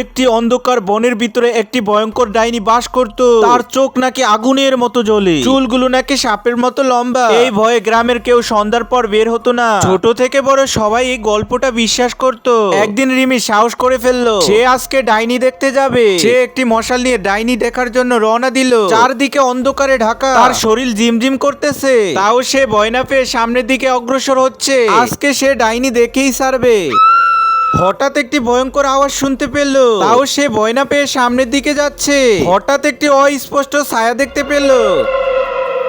একটি অন্ধকার বনের ভিতরে একটি ভয়ঙ্কর ডাইনি বাস করত। তার চোখ নাকি আগুনের মতো জ্বলে। চুলগুলো নাকি সাপের মতো লম্বা। এই ভয়ে গ্রামের কেউ সন্ধ্যার পর বের হতো না। ছোট থেকে বড় সবাই এই গল্পটা বিশ্বাস করত। একদিন রিমি সাহস করে ফেলল, সে আজকে ডাইনি দেখতে যাবে। সে একটি মশাল নিয়ে ডাইনি দেখার জন্য রওনা দিল। চারদিকে অন্ধকারে ঢাকা। তার শরীর জিমজিম করতেছে। তাও সে ভয় না পেয়ে সামনের দিকে অগ্রসর হচ্ছে। আজকে সে ডাইনি দেখেই সারবে। হঠাৎ একটি ভয়ঙ্কর আওয়াজ শুনতে পেল। তাও সে ভয় না পেয়ে সামনের দিকে যাচ্ছে। হঠাৎ একটি অস্পষ্ট ছায়া দেখতে পেল।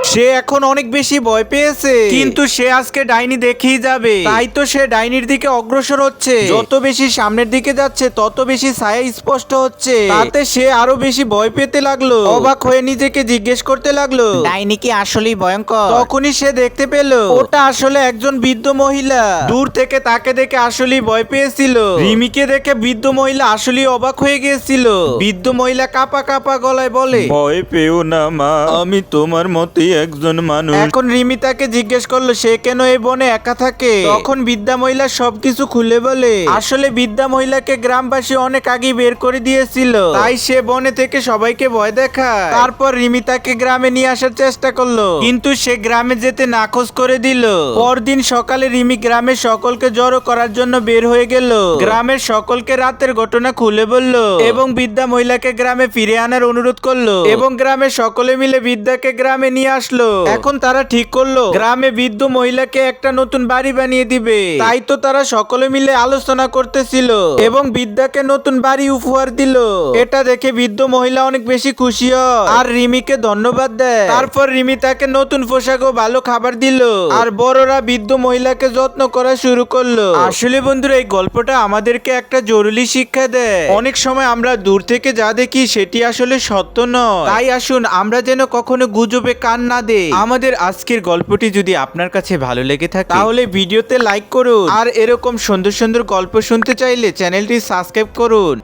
সে এখন অনেক বেশি ভয় পেয়েছে। কিন্তু সে আজকে ডাইনি দেখেই যাবে। তাই তো সে ডাইনির দিকে অগ্রসর হচ্ছে। যত বেশি সামনের দিকে যাচ্ছে তত বেশি ছায়া স্পষ্ট হচ্ছে। তাতে সে আরও বেশি ভয় পেতে লাগল। অবাক হয়ে নিজেকে জিজ্ঞেস করতে লাগল। ডাইনি কি আসলেই ভয়ঙ্কর? তখনই সে দেখতে পেল। ওটা আসলে একজন বৃদ্ধ মহিলা। দূর থেকে তাকে দেখে আসলেই ভয় পেয়েছিল। রিমিকে দেখে বৃদ্ধ মহিলা আসলেই অবাক হয়ে গিয়েছিল। বৃদ্ধ মহিলা কাপা কাপা গলায় বলে ভয় পেও না মা আমি তোমার মতোই একজন মানুষ। এখন রিমি তাকে জিজ্ঞেস করল, সে কেন এই বনে একা থাকে? তখন বিদ্যা মহিলা সবকিছু খুলে বলে, আসলে বিদ্যা মহিলাকে গ্রামবাসী অনেক আগে বের করে দিয়েছিল। তাই সে বনে থেকে সবাইকে ভয় দেখায়। তারপর রিমি তাকে গ্রামে নিয়ে আসার চেষ্টা করল। কিন্তু সে গ্রামে যেতে নাকচ করে দিল। পরদিন সকালে রিমি গ্রামের সকলকে জড়ো করার জন্য বের হয়ে গেল। গ্রামের সকলকে রাতের ঘটনা খুলে বলল এবং বিদ্যা মহিলাকে গ্রামে ফিরে আনার অনুরোধ করল। এবং গ্রামের সকলে মিলে বিদ্যাকে গ্রামে নিয়ে আসলো। এখন তারা ঠিক করল। গ্রামে বৃদ্ধ মহিলাকে একটা নতুন বাড়ি বানিয়ে দিবে। তাই তো তারা সকলে মিলে আলোচনা করতেছিল। এবং বিদ্যাকে নতুন বাড়ি উপহার দিল। এটা দেখে বৃদ্ধ মহিলা অনেক বেশি খুশি হয়। আর রিমিকে ধন্যবাদ দেয়। তারপর রিমি তাকে নতুন পোশাক ও ভালো খাবার দিল। আর বড়রা বৃদ্ধ মহিলাকে যত্ন করা শুরু করল। আসলে বন্ধুরা এই গল্পটা আমাদেরকে একটা জরুরি শিক্ষা দেয়। অনেক সময় আমরা দূর থেকে যা দেখি সেটি আসলে সত্য নয়। তাই আসুন আমরা যেন কখনো গুজবে কান না দে। আমাদের আজকের গল্পটি যদি আপনার কাছে ভালো লেগে থাকে তাহলে ভিডিওতে লাইক করুন। আর এরকম সুন্দর সুন্দর গল্প শুনতে চাইলে চ্যানেলটি সাবস্ক্রাইব করুন।